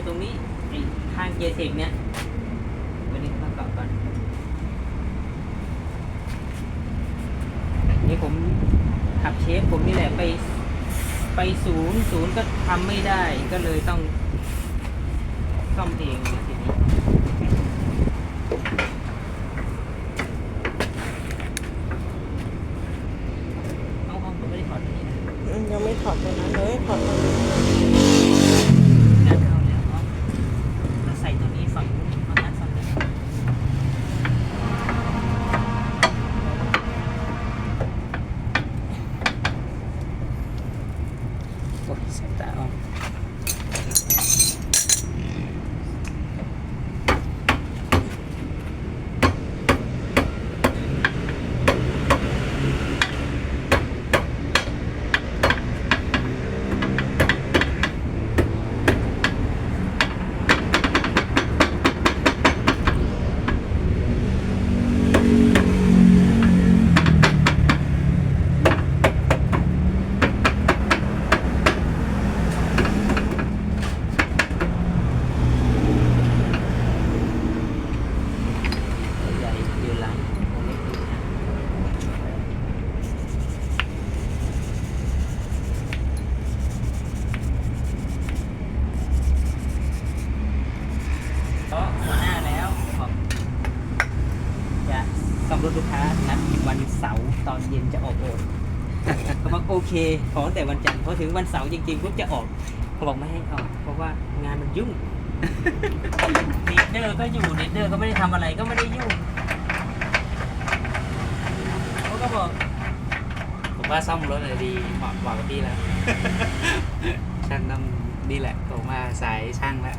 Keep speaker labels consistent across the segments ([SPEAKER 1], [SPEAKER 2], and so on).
[SPEAKER 1] อยู่ตรงนี้ไอ้ข้างเกียร์เทคเนี่ยวันนี้มากลับก่อนนี่ผมขับเชฟผมนี่แหละไปไปศูนย์ศูนย์ก็ทำไม่ได้ก็เลยต้องซ่อมเองนะทีนี้ เอาเอาผมไม่ได้ถอดอันนี้นะ
[SPEAKER 2] อืมยังไม่ถอดตัวนั้นเลยถอดตัวนี้
[SPEAKER 1] งานเข้าแล้วเอาเราใส่ตัวนี้ฝั่งนู้นเอางานฝั่งนี้โอ้ยสายตาออกใหญ่อยู่หลังตรงนี้ก็หัวหน้าแล้วบอกจะซ่อมรถลูก ค้านัดวันเสาร์ตอนเย็นจะออกโอนเขาบอกโอเคขอตั้งแต่วันจันทร์พอถึงวันเสาร์จริงๆปุ๊บจะออกเขาบอกไม่ให้ออก เพราะว่างานมันยุ่งเนเดอร์ก็อยู่เนเดอร์ก็ไม่ได้ทำอะไรก็ไม่ได้ยุ่งเขาก็บอก
[SPEAKER 3] ผมว่าซ่อมรถเลยดีเหมาะเหมาะกับพี่แล้ว ช่างต้องนี่แหละผมมาสายช่างแล้ว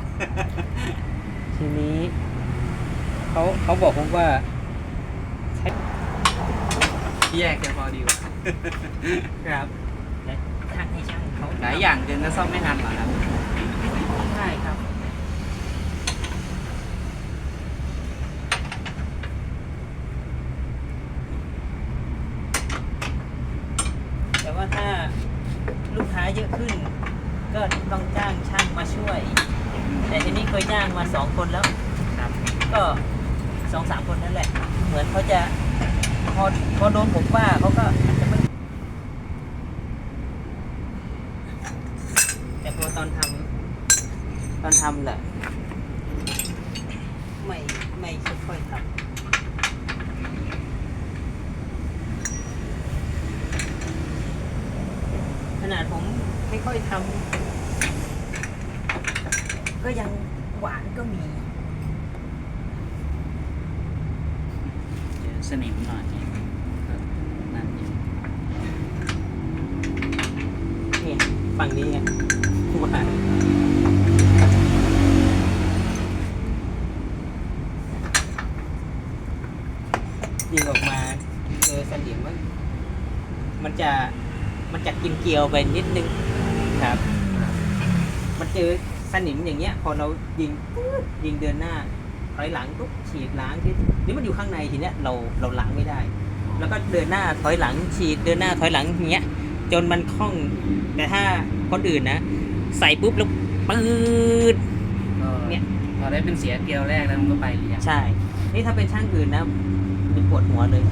[SPEAKER 1] ทีนี้เขาเขาบอกผมว่าใช้
[SPEAKER 3] แยกจะพอดีกว่า
[SPEAKER 1] ครับและช่างให้ช่างเขา
[SPEAKER 3] หลายอย่างจนก็ซ่อมไม่ทันหรอกครับ
[SPEAKER 1] ใช่ครับ แต่ว่าถ้าลูกค้าเยอะขึ้น ก็ต้องจ้างช่างมาช่วย แต่ทีนี้เคยจ้างมาสองคนแล้ว
[SPEAKER 3] ครับ
[SPEAKER 1] ก็ สองสามคนนั่นแหละ เหมือนเขาจะพอพอโดนผมว่าเขาก็อาจจะไม่แต่พอตอนทำตอนทำแหละไม่ไม่ค่อยทำขนาดผมไม่ค่อยทำก็ยังหวานก็มี
[SPEAKER 3] เดี๋ยว สนิมหน่อยนั่นเอยู่
[SPEAKER 1] เนี่ยฝั่งนี้อะหานยิงออกมาเจอสนิมมันมันจะมันจะกินเกลียวไปนิดนึงครับ มันเจอสนิมอย่างเงี้ย พอเรายิงยิงเดินหน้า ถอยหลังปุ๊บฉีดล้างที่นี่มันอยู่ข้างในทีเนี้ยเราเราล้างไม่ได้ แล้วก็เดินหน้าถอยหลังฉีดเดินหน้าถอยหลังอย่างเงี้ย จนมันคล่อง แต่ถ้าคนอื่นนะ ใส่ปุ๊บแล้วปืด
[SPEAKER 3] ก็
[SPEAKER 1] เนี่ย
[SPEAKER 3] พอได้เป็นเสียเกลียวแรกแล้วมันก็ไปเลยอะ
[SPEAKER 1] ใช่ นี่ถ้าเป็นช่างอื่นนะมันปวดหัวเลย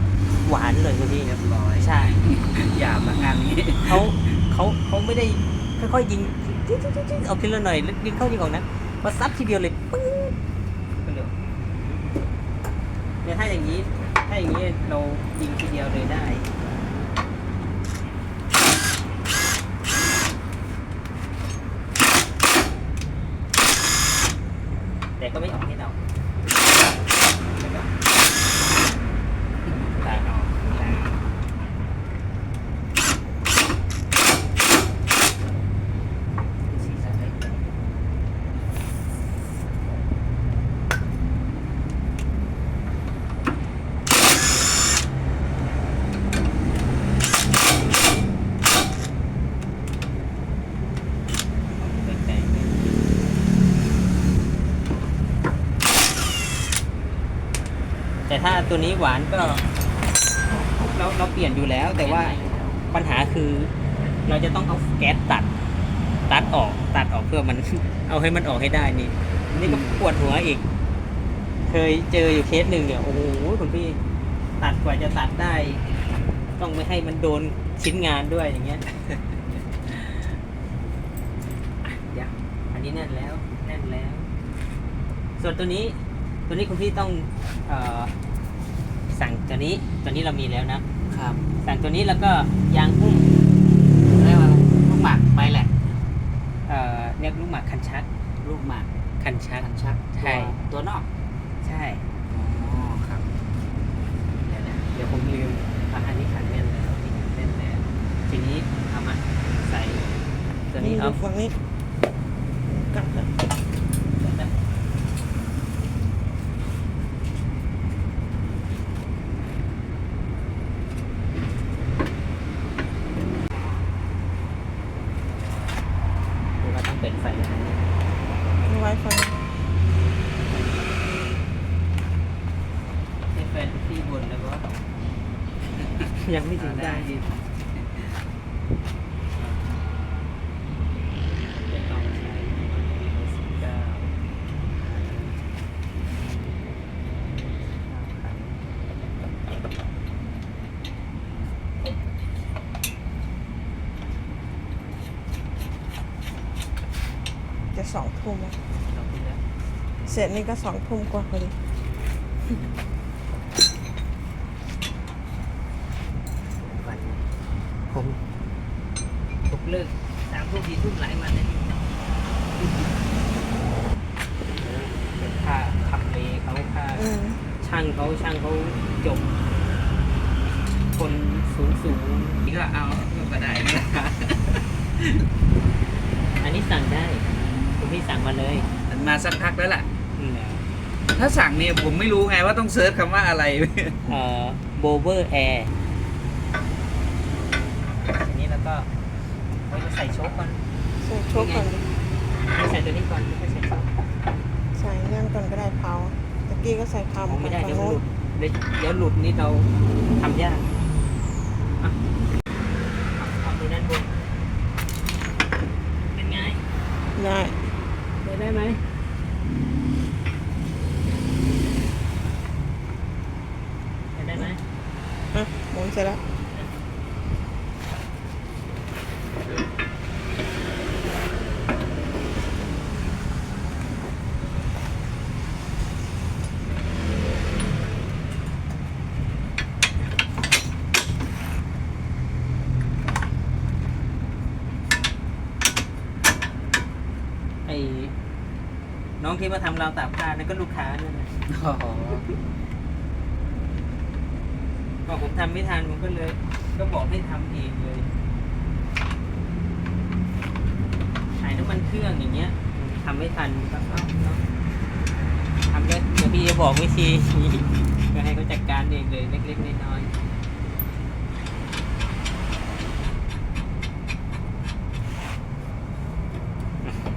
[SPEAKER 1] หวานเลยคุณพี่
[SPEAKER 3] เรียบร้อย
[SPEAKER 1] ใช่
[SPEAKER 3] หยาบละงานนี้
[SPEAKER 1] เขาเขาเขาไม่ได้ค่อยๆยิงจิ๊ดจิ๊ดจิ๊ดจิ๊ดเอาทีละหน่อยแล้วยิงเข้ายิงออกนะพอซัดทีเดียวเลยปื๊ดเร็ว เนี่ยถ้าอย่างนี้ ถ้าอย่างนี้เรายิงทีเดียวเลยได้ แต่ก็ไม่ออกให้เรา
[SPEAKER 3] ตายออกแล้ว
[SPEAKER 1] สีสันเลย แต่ถ้าตัวนี้หวานก็ เราเราเปลี่ยนอยู่แล้ว แต่ว่าปัญหาคือเราจะต้องเอาแก๊สตัด ตัดออกตัดออกเพื่อมัน เอาให้มันออกให้ได้นี่ นี่ก็ปวดหัวอีก เคยเจออยู่เคสหนึ่งเนี่ยโอ้โหคุณพี่ตัดกว่าจะตัดได้ ต้องไม่ให้มันโดนชิ้นงานด้วยอย่างเงี้ยเดี๋ยวอันนี้แน่นแล้ว แน่นแล้ว ส่วนตัวนี้ ตัวนี้คุณพี่ต้องเออสั่งตัวนี้ตัวนี้เรามีแล้วนะ
[SPEAKER 3] ครับ
[SPEAKER 1] สั่งตัวนี้แล้วก็ยางหุ้ม
[SPEAKER 3] เรียกว่าอะไรลูกหมากไปแหละ
[SPEAKER 1] เอ่อเรียกลูกหมากคันชัก
[SPEAKER 3] ลูกหมาก
[SPEAKER 1] คันชัก
[SPEAKER 3] คันชัก
[SPEAKER 1] ใช่
[SPEAKER 3] ตัวตัวนอก
[SPEAKER 1] ใช่
[SPEAKER 3] อ๋อครับ
[SPEAKER 1] เดี๋ยวนะเดี๋ยวผมลืมอะอันนี้ขันแน่นแล้วนี่ขันแน่นแล้วทีนี้เอามาใส่ตัวนี้
[SPEAKER 2] นี่
[SPEAKER 1] เอา
[SPEAKER 2] ดูฝั่งนี้กัดอะ
[SPEAKER 1] ดู ว่าต้องเป็นไฟอะไร
[SPEAKER 2] เอาไว้ฝั่ง
[SPEAKER 1] ให้แฟนที่บนแล้วก็ยังไม่ถึงได้ดิจะต้องใช้สิบเก้าขัน
[SPEAKER 2] จะสองทุ่มแล้ว
[SPEAKER 1] เราที่แล้ว
[SPEAKER 2] เส ร็จนี่ก็สองทุ่มกว่าพอดี
[SPEAKER 1] วันผมผมเลิกสามทุ่มสี่ทุ่มหลายวันเลยเป็นค่าทำเลเขาค่า
[SPEAKER 2] อืม
[SPEAKER 1] ช่างเขาช่างเขาจบ คนสูงสูง
[SPEAKER 3] นี่ก็เอาก็ได้นะ
[SPEAKER 1] อันนี้สั่งได้ คุณพี่สั่งมาเลย
[SPEAKER 3] มันมาสักพักแล้วล่ะ
[SPEAKER 1] อืม
[SPEAKER 3] ถ้าสั่งเนี่ยผมไม่รู้ไงว่าต้องเซิร์ชคำว่าอะไร
[SPEAKER 1] เอ่อโบเวอร์แอร์อันนี้แล้วก็ไว้มาใส่โชคก่อน
[SPEAKER 2] ใส่โชกก่อนดิ
[SPEAKER 1] ไม่ใส่ตัวนี้ก่อนไม่ใส่โชค
[SPEAKER 2] ใส่นั่นก่อนก็ได้เผาตะกี้ก็ใส่เผา
[SPEAKER 1] เอาไม่ได้
[SPEAKER 2] ฝั่
[SPEAKER 1] เดี๋ยวห
[SPEAKER 2] งนู้
[SPEAKER 1] ลุ
[SPEAKER 2] น
[SPEAKER 1] ดเดี๋ยวเดี๋ยวหลุดนี่เราทำยากอะเอาตัวนั้นบนเป็นไง
[SPEAKER 2] ได้
[SPEAKER 1] ได้ได้ไหมได้ได้ไหม
[SPEAKER 2] อะหมุนเสร็จแล้ว
[SPEAKER 1] ไอ้ น้องที่มาทำราวตากผ้านั่นก็ลูกค้านั่นนะ
[SPEAKER 3] อ๋อ
[SPEAKER 1] บอกผมทำไม่ทันผมก็เลย ก็บอกให้ทำเองเลยขายน้ำมันเครื่องอย่างเงี้ยทำไม่ทันก็เอาเอาทำแล้วเดี๋ยวพี่จะบอกวิธีก็ให้เขาจัดการเองเลยเล็กๆน้อยๆ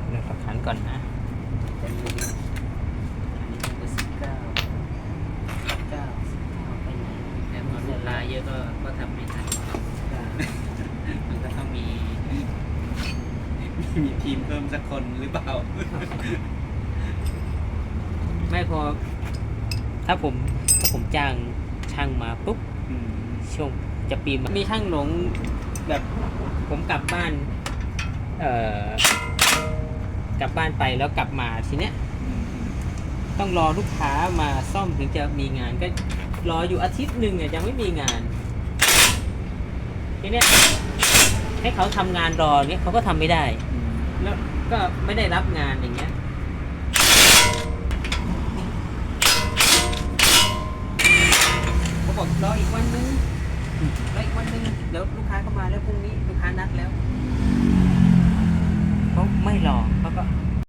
[SPEAKER 1] เดี๋ยวขับขันก่อนนะอันนี้เป็นสิบเก้าสิบเก้าสิบเก้าไปไหน
[SPEAKER 3] แต่พอลูกค้า เยอะก็ก็ทำไม่ทันมันก็ต้องมี มีทีมเพิ่มสักคนหรือเปล่า
[SPEAKER 1] ไม่พอ ถ้าผมถ้าผมจ้างช่างมาปุ๊บ
[SPEAKER 3] อืม
[SPEAKER 1] ช่วงจะปีใหม่มีช่างหลงแบบผมกลับบ้าน เอ่อกลับบ้านไปแล้วกลับมาทีเนี้ยต้องรอลูกค้ามาซ่อมถึงจะมีงานก็ รออยู่อาทิตย์หนึ่งเนี่ยยังไม่มีงานทีเนี้ยให้เขาทำงานรอเนี้ยเขาก็ทำไม่ได้ แล้วก็ไม่ได้รับงานอย่างเงี้ยเขาบอกรออีกวันนึงรออีกวันนึงเดี๋ยวลูกค้าเข้ามาแล้วพรุ่งนี้ลูกค้านัดแล้วเขาไม่รอเขาก็